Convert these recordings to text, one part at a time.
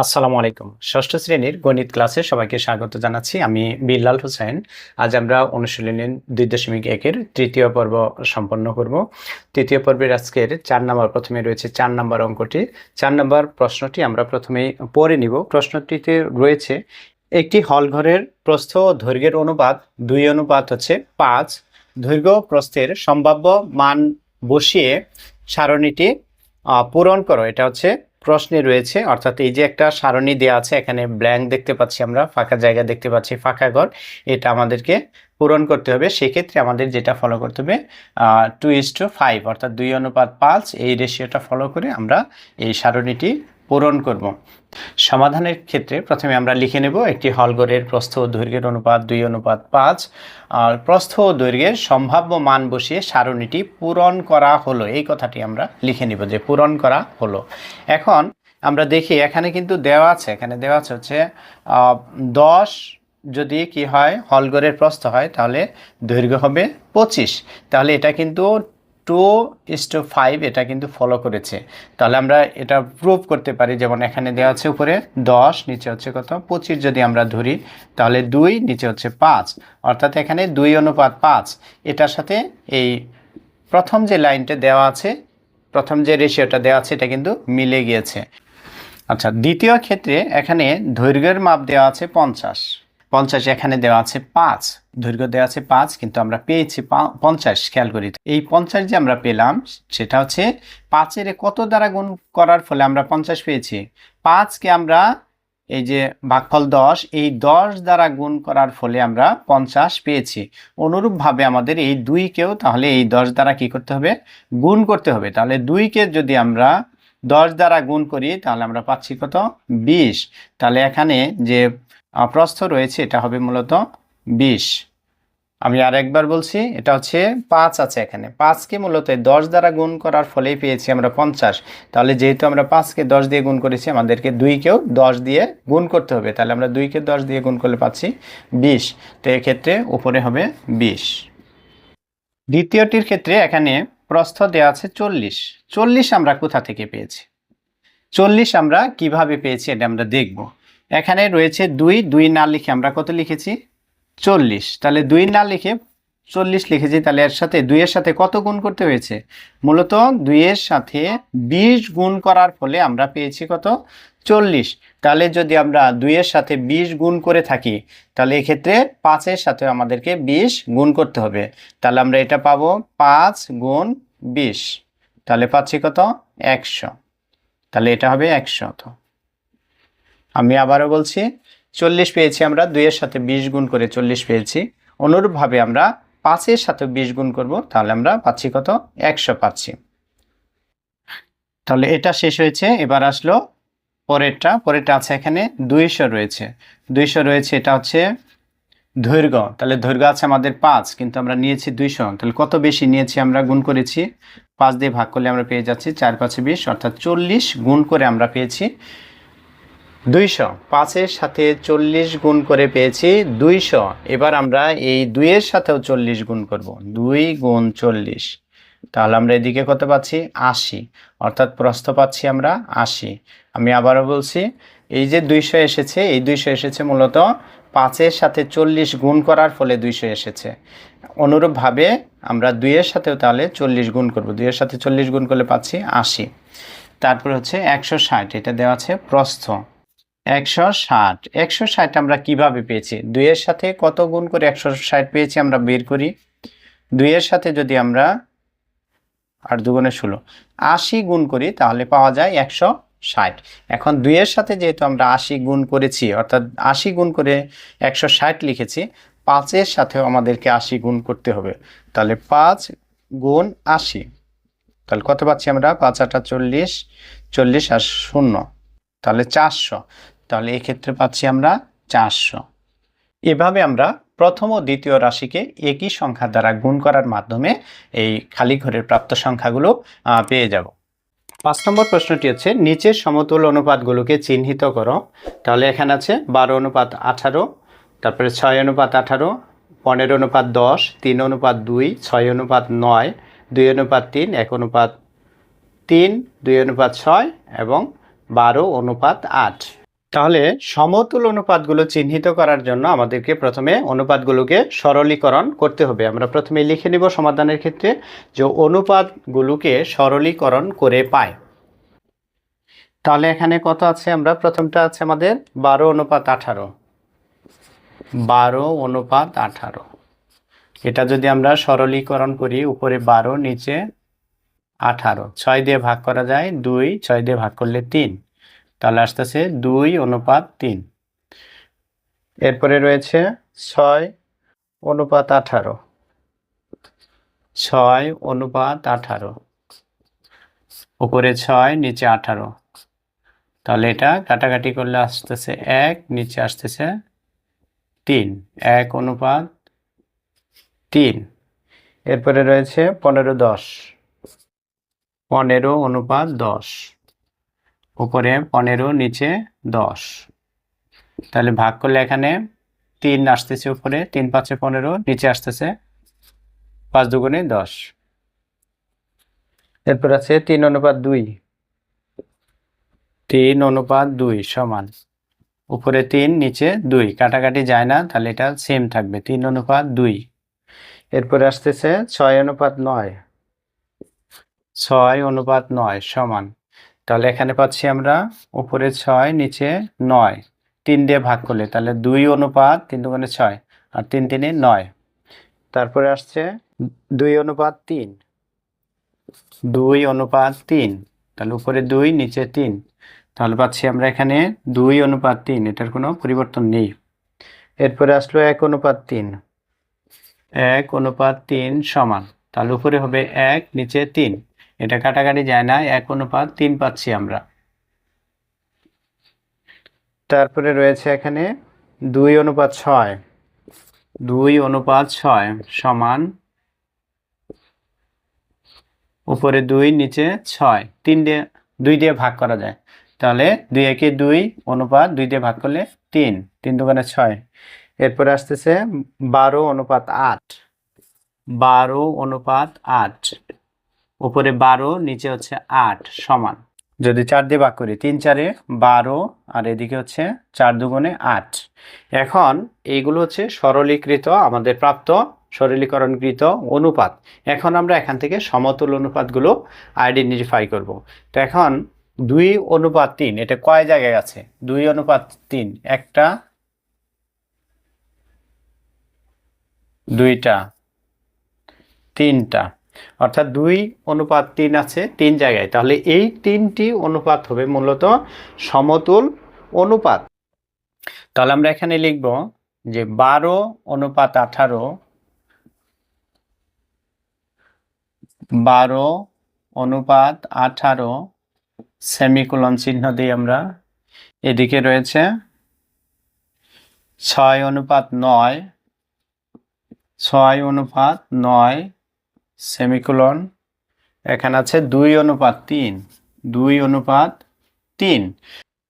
আসসালামু আলাইকুম। ষষ্ঠ শ্রেণির গণিত ক্লাসে সবাইকে স্বাগত জানাচ্ছি। আমি বিল্লাল হোসেন। আজ আমরা অনুশীলনী দুই দশমিক একের তৃতীয় পর্ব সম্পন্ন করব। তৃতীয় পর্বের আজকের চার নম্বর প্রথমে রয়েছে চার নম্বর অঙ্কটি। চার নম্বর প্রশ্নটি আমরা প্রথমেই পড়ে নিব। প্রশ্নটিতে রয়েছে, একটি হল ঘরের প্রস্থ ও দৈর্ঘ্যের অনুপাত দুই অনুপাত হচ্ছে পাঁচ। দৈর্ঘ্য প্রস্থের সম্ভাব্য মান বসিয়ে সারণীটি পূরণ করো। এটা হচ্ছে প্রশ্নে রয়েছে, অর্থাৎ এই যে একটা সারণী দেওয়া আছে, এখানে ব্ল্যাঙ্ক দেখতে পাচ্ছি আমরা, ফাঁকা জায়গা দেখতে পাচ্ছি, ফাঁকা ঘর, এটা আমাদেরকে পূরণ করতে হবে। সেক্ষেত্রে আমাদের যেটা ফলো করতে হবে টু ইস টু ফাইভ অর্থাৎ দুই অনুপাত পাঁচ, এই রেশিওটা ফলো করে আমরা এই সারণীটি পূরণ করব। সমাধানের ক্ষেত্রে প্রথমে আমরা লিখে নেব একটি হলঘরের প্রস্থ ও দৈর্ঘ্যের অনুপাত দুই, অনুপাত পাঁচ। আর প্রস্থ ও দৈর্ঘ্যের সম্ভাব্য মান বসিয়ে সারণীটি পূরণ করা হলো। এই কথাটি আমরা লিখে নিব যে পূরণ করা হলো। এখন আমরা দেখি এখানে কিন্তু দেওয়া আছে, এখানে দেওয়া আছে হচ্ছে দশ যদি কি হয় হলঘরের প্রস্থ হয়, তাহলে দৈর্ঘ্য হবে পঁচিশ। তাহলে এটা কিন্তু টু ইস টু ফাইভ এটা কিন্তু ফলো করেছে। তাহলে আমরা এটা প্রুভ করতে পারি, যেমন এখানে দেওয়া আছে উপরে দশ, নিচে হচ্ছে কত? পঁচিশ যদি আমরা ধরি, তাহলে দুই, নিচে হচ্ছে পাঁচ। অর্থাৎ এখানে দুই অনুপাত পাঁচ। এটার সাথে এই প্রথম যে লাইনটা দেওয়া আছে, প্রথম যে রেশিওটা দেওয়া আছে, এটা কিন্তু মিলে গিয়েছে। আচ্ছা দ্বিতীয় ক্ষেত্রে এখানে দৈর্ঘ্যের মাপ দেওয়া আছে পঞ্চাশ। পঞ্চাশ এখানে দেওয়া আছে পাঁচ। দৈর্ঘ্য দেওয়া আছে পাঁচ, কিন্তু আমরা পেয়েছি পঞ্চাশ খেয়াল করি এই পঞ্চাশ যে আমরা পেলাম, সেটা হচ্ছে পাঁচের কত দ্বারা গুণ করার ফলে আমরা পঞ্চাশ পেয়েছি? পাঁচকে আমরা এই যে ভাগফল দশ, এই দশ দ্বারা গুণ করার ফলে আমরা পঞ্চাশ পেয়েছি। অনুরূপভাবে আমাদের এই দুইকেও তাহলে এই দশ দ্বারা কি করতে হবে? গুণ করতে হবে। তাহলে দুইকে যদি আমরা দশ দ্বারা গুণ করি, তাহলে আমরা পাচ্ছি কত? বিশ। তাহলে এখানে যে প্রস্থ রয়েছে, এটা হবে মূলত বিশ। আমি আর একবার বলছি, এটা হচ্ছে পাঁচ আছে এখানে। পাঁচকে মূলত দশ দ্বারা গুণ করার ফলেই পেয়েছি আমরা পঞ্চাশ। তাহলে যেহেতু আমরা পাঁচকে দশ দিয়ে গুণ করেছি, আমাদেরকে দুইকেও দশ দিয়ে গুণ করতে হবে। তাহলে আমরা দুইকে দশ দিয়ে গুণ করলে পাচ্ছি বিশ। তো এক্ষেত্রে উপরে হবে বিশ। দ্বিতীয়টির ক্ষেত্রে এখানে প্রস্থ দেওয়া আছে চল্লিশ। চল্লিশ আমরা কোথা থেকে পেয়েছি? চল্লিশ আমরা কীভাবে পেয়েছি এটা আমরা দেখব। এখানে রয়েছে দুই দুই না লিখে আমরা কত লিখেছি? চল্লিশ। তাহলে দুই না লিখে চল্লিশ লিখেছি, তাহলে এর সাথে দুইয়ের সাথে কত গুণ করতে হয়েছে? মূলত দুইয়ের সাথে বিশ গুণ করার ফলে আমরা পেয়েছি কত? চল্লিশ। তাহলে যদি আমরা দুইয়ের সাথে বিশ গুণ করে থাকি, তাহলে এক্ষেত্রে পাঁচের সাথে আমাদেরকে বিশ গুণ করতে হবে। তাহলে আমরা এটা পাবো পাঁচ গুণ বিশ। তাহলে পাচ্ছি কত? একশো। তাহলে এটা হবে একশো আমি আবারও বলছি, চল্লিশ পেয়েছি আমরা, দুইয়ের সাথে বিশ গুণ করে চল্লিশ পেয়েছি। অনুরূপভাবে আমরা পাঁচের সাথে বিশ গুণ করব, তাহলে আমরা পাচ্ছি কত? একশো পাচ্ছি। তাহলে এটা শেষ হয়েছে, এবার আসলো পরেরটা। পরেরটা আছে এখানে, দুইশো রয়েছে। দুইশো রয়েছে, এটা হচ্ছে দৈর্ঘ্য। তাহলে দৈর্ঘ্য আছে আমাদের পাঁচ, কিন্তু আমরা নিয়েছি দুইশো। তাহলে কত বেশি নিয়েছি আমরা, গুণ করেছি? পাঁচ দিয়ে ভাগ করলে আমরা পেয়ে যাচ্ছি চার পাঁচে বিশ, অর্থাৎ চল্লিশ গুণ করে আমরা পেয়েছি। দুইশো। পাঁচের সাথে চল্লিশ গুণ করে পেয়েছি দুইশো। এবার আমরা এই দুইয়ের সাথেও চল্লিশ গুণ করব। দুই গুণ চল্লিশ। তাহলে আমরা এদিকে কত পাচ্ছি? আশি। অর্থাৎ প্রস্থ পাচ্ছি আমরা আশি। আমি আবারও বলছি, এই যে দুইশো এসেছে, এই দুইশো এসেছে মূলত পাঁচের সাথে চল্লিশ গুণ করার ফলে দুইশো এসেছে। অনুরূপভাবে আমরা দুইয়ের সাথেও তাহলে চল্লিশ গুণ করব। দুইয়ের সাথে চল্লিশ গুণ করলে পাচ্ছি আশি। তারপর হচ্ছে একশো ষাট। এটা দেওয়া আছে প্রস্থ। একশো ষাট। একশো ষাট আমরা কীভাবে পেয়েছি? দুইয়ের সাথে কত গুণ করে একশো ষাট পেয়েছি আমরা বের করি? দুইয়ের সাথে যদি আমরা আর দুগুণে ষোলো, আশি গুণ করি, তাহলে পাওয়া যায় একশো ষাট। এখন দুইয়ের সাথে যেহেতু আমরা আশি গুণ করেছি, অর্থাৎ আশি গুণ করে একশো ষাট লিখেছি, পাঁচের সাথেও আমাদেরকে আশি গুণ করতে হবে। তাহলে পাঁচ গুণ আশি। তাহলে কত পাচ্ছি আমরা? পাঁচ আটা চল্লিশ চল্লিশ আর শূন্য। তাহলে চারশো। তাহলে এক্ষেত্রে পাচ্ছি আমরা চারশো। এভাবে আমরা প্রথম ও দ্বিতীয় রাশিকে একই সংখ্যা দ্বারা গুণ করার মাধ্যমে এই খালি ঘরের প্রাপ্ত সংখ্যাগুলো পেয়ে যাব। পাঁচ নম্বর প্রশ্নটি হচ্ছে, নিচের সমতুল অনুপাতগুলোকে চিহ্নিত করো। তাহলে এখানে আছে বারো অনুপাত আঠারো, তারপরে ছয় অনুপাত আঠারো, পনেরো অনুপাত দশ, তিন অনুপাত দুই, ছয় অনুপাত নয়, দুই অনুপাত তিন, এক অনুপাত তিন, দুই অনুপাত ছয় এবং বারো অনুপাত আট। তাহলে সমতুল অনুপাতগুলো চিহ্নিত করার জন্য আমাদেরকে প্রথমে অনুপাতগুলোকে সরলীকরণ করতে হবে। আমরা প্রথমে লিখে নিব সমাধানের ক্ষেত্রে যে অনুপাতগুলোকে সরলীকরণ করে পায় তাহলে এখানে কত আছে? আমরা প্রথমটা আছে আমাদের বারো অনুপাত আঠারো। বারো অনুপাত আঠারো। এটা যদি আমরা সরলীকরণ করি, উপরে বারো, নিচে আঠারো। ছয় দিয়ে ভাগ করা যায় দুই, ছয় দিয়ে ভাগ করলে তিন। তাহলে আসতেছে দুই অনুপাত তিন। এরপরে রয়েছে ছয় অনুপাত আঠারো। ছয় অনুপাত আঠারো। উপরে ছয়, নিচে আঠারো। তাহলে এটা কাটাকাটি করলে আসতেছে এক, নিচে আসতেছে তিন। এক অনুপাত তিন। এরপরে রয়েছে পনেরো দশ। পনেরো অনুপাত দশ। উপরে পনেরো, নিচে দশ। তাহলে ভাগ করলে এখানে তিন আসতেছে উপরে, তিন পাঁচে পনেরো, নিচে আসতেছে পাঁচ দুগুণে দশ। এরপর আছে তিন অনুপাত দুই। তিন অনুপাত দুই সমান। উপরে তিন, নিচে দুই, কাটাকাটি যায় না, তাহলে এটা সেম থাকবে, তিন অনুপাত দুই। এরপরে আসতেছে ছয় অনুপাত নয়। ছয় অনুপাত নয় সমান। তাহলে এখানে পাচ্ছি আমরা উপরে ছয়, নিচে নয়। তিন দিয়ে ভাগ করলে তাহলে দুই অনুপাত তিন দুগুণে ছয় আর তিন তিনে নয়। তারপরে আসছে দুই অনুপাত তিন। দুই অনুপাত তিন। তাহলে উপরে দুই, নিচে তিন। তাহলে পাচ্ছি আমরা এখানে দুই অনুপাত তিন। এটার কোনো পরিবর্তন নেই। এরপরে আসলো এক অনুপাত তিন। এক অনুপাত তিন সমান। তাহলে উপরে হবে এক, নিচে তিন। এটা কাটাকাটি যায় না, এক অনুপাত, তিন পাচ্ছি আমরা। তারপরে রয়েছে এখানে দুই অনুপাত ছয়। দুই অনুপাত ছয় সমান উপরে দুই, নিচে ছয়। তিন দিয়ে, দুই দিয়ে ভাগ করা যায়। তাহলে দুই একে দুই অনুপাত, দুই দিয়ে ভাগ করলে তিন। তিন দোকানে ছয়। এরপরে আসতেছে বারো অনুপাত আট। বারো অনুপাত আট। উপরে বারো, নিচে হচ্ছে আট, সমান। যদি চার দিয়ে ভাগ করি, তিন চারে বারো, আর এদিকে হচ্ছে চার দুগুণে আট। এখন এইগুলো হচ্ছে সরলীকৃত, আমাদের প্রাপ্ত সরলীকরণকৃত অনুপাত। এখন আমরা এখান থেকে সমতুল অনুপাতগুলো আইডেন্টিফাই করব। তো এখন দুই অনুপাত তিন, এটা কয় জায়গায় আছে? দুই অনুপাত তিন, একটা, দুইটা, তিনটা। অর্থাৎ দুই অনুপাত তিন আছে তিন জায়গায়। তাহলে এই তিনটি অনুপাত হবে মূলত সমতুল অনুপাত। তাহলে আমরা এখানে লিখব যে বারো অনুপাত আঠারো, বারো অনুপাত আঠারো, সেমিকোলন চিহ্ন দিই আমরা এদিকে রয়েছে ছয় অনুপাত নয়, ছয় অনুপাত নয় সেমিকোলন। এখানে আছে দুই অনুপাত তিন, দুই অনুপাত তিন।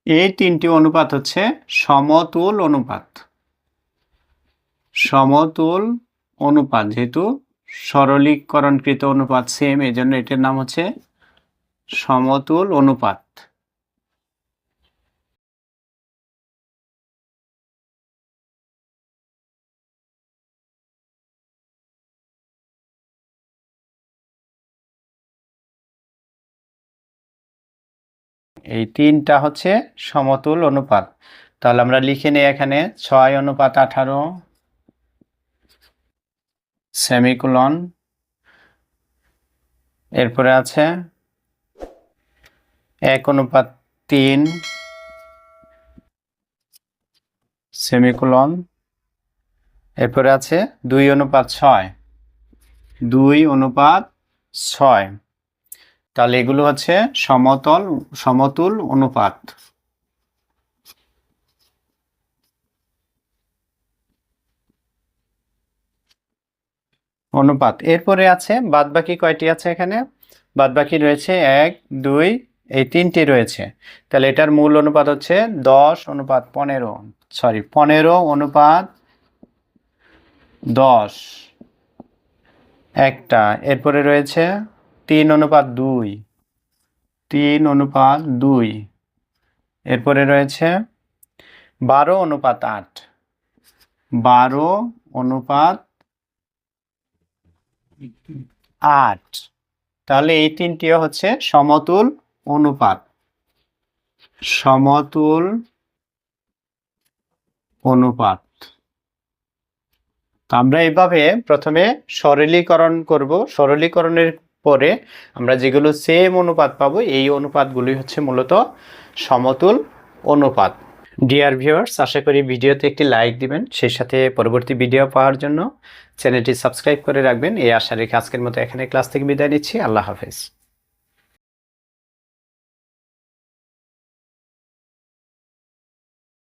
এই তিনটি অনুপাত হচ্ছে সমতুল অনুপাত। সমতুল অনুপাত যেহেতু সরলীকরণকৃত অনুপাত সেম এই জন্য এটার নাম হচ্ছে সমতুল অনুপাত। এই তিনটা হচ্ছে সমতুল অনুপাত। তাহলে আমরা লিখে নিই এখানে ছয় অনুপাত আঠারো, সেমিকুলন, এরপরে আছে এক অনুপাত তিন, সেমিকুলন, এরপরে আছে দুই অনুপাত ছয়, দুই অনুপাত ছয়। তাহলে এগুলো হচ্ছে সমতল, সমতুল অনুপাত। অনুপাত। এরপরে আছে, বাদবাকি কয়টি আছে এখানে? বাদবাকি রয়েছে এক, দুই, এই তিনটি রয়েছে। তাহলে এটার মূল অনুপাত হচ্ছে দশ অনুপাত পনেরো। সরি পনেরো অনুপাত দশ। একটা। এরপরে রয়েছে তিন অনুপাত দুই। তিন অনুপাত দুই। এরপরে রয়েছে বারো অনুপাত আট। বারো অনুপাত আট। তাহলে এই তিনটিও হচ্ছে সমতুল অনুপাত। সমতুল অনুপাত। আমরা এইভাবে প্রথমে সরলীকরণ করব। সরলীকরণের পরে আমরা যেগুলো সেম অনুপাত পাবো, এই অনুপাতগুলি হচ্ছে মূলত সমতুল অনুপাত। ডিয়ার ভিউয়ার্স আশা করি ভিডিওতে একটি লাইক দিবেন। সেই সাথে পরবর্তী ভিডিও পাওয়ার জন্য চ্যানেলটি সাবস্ক্রাইব করে রাখবেন। এই আশা রেখে আজকের মতো এখানে ক্লাস থেকে বিদায় নিচ্ছি। আল্লাহ হাফেজ।